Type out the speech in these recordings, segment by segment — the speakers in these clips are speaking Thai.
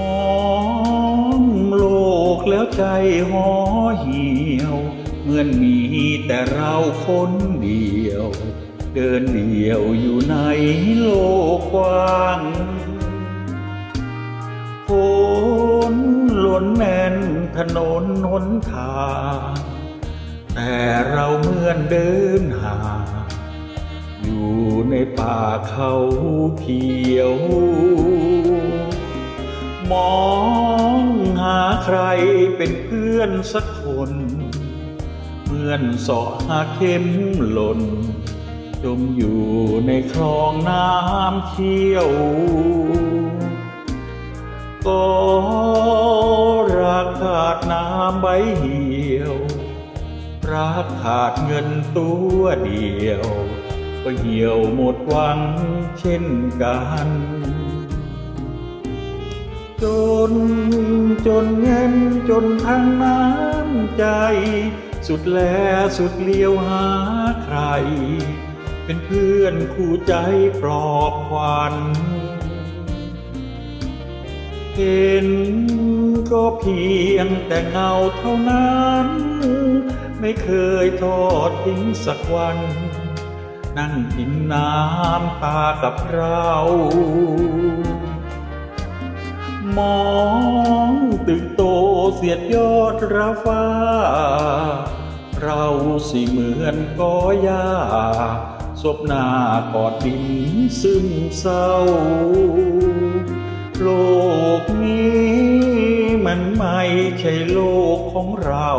มองโลกแล้วใจห่อเหี่ยว เหมือนมีแต่เราคนเดียว เดินเดี่ยวอยู่ในโลกกว้างฝนล้นแน่นถนนหนทางแต่เราเหมือนเดินห่างอยู่ในป่าเขาเขียว รเป็นเพื่อนสักคน เหมือนสาะหาเข็มหล่น จมอยู่ในคลองน้ำเชี่ยว ก็รักขาดน้ำใบเหี่ยว รักขาดเงินตัวเดียว ก็เหี่ยวหมดหวังเช่นกัน จนจนเงินจนทางน้ำใจ สุดแลสุดเลี้ยวหาใคร เป็นเพื่อนคู่ใจปลอบขวัญเห็นก็เพียงแต่เงาเท่านั้น ไม่เคยทอดทิ้งสักวัน นั่งกินน้ำตากับเรา มองตึกโตเสียดยอดระฟ้า เราสิเหมือนกอหญ้าศพหน้ากอดดินซึมเศร้า โลกนี้มันไม่ใช่โลกของเรา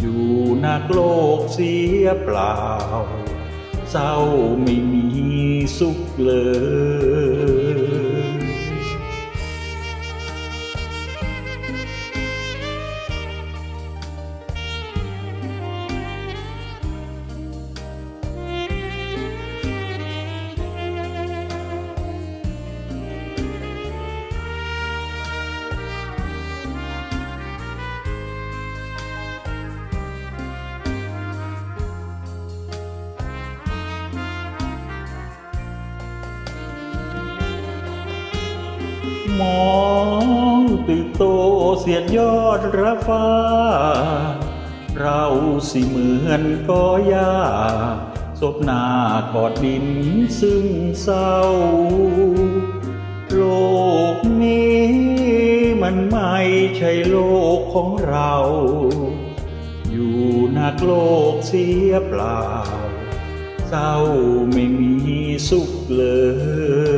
อยู่นักโลกเสียเปล่า เศร้าไม่มีสุขเลย มองตึกโตเสียดยอดระฟ้า เราสิเหมือนกอหญ้าศพหน้ากอดดินซึ่งเศร้า โลกนี้มันไม่ใช่โลกของเรา อยู่นักโลกเสียเปล่า เศร้าไม่มีสุขเลย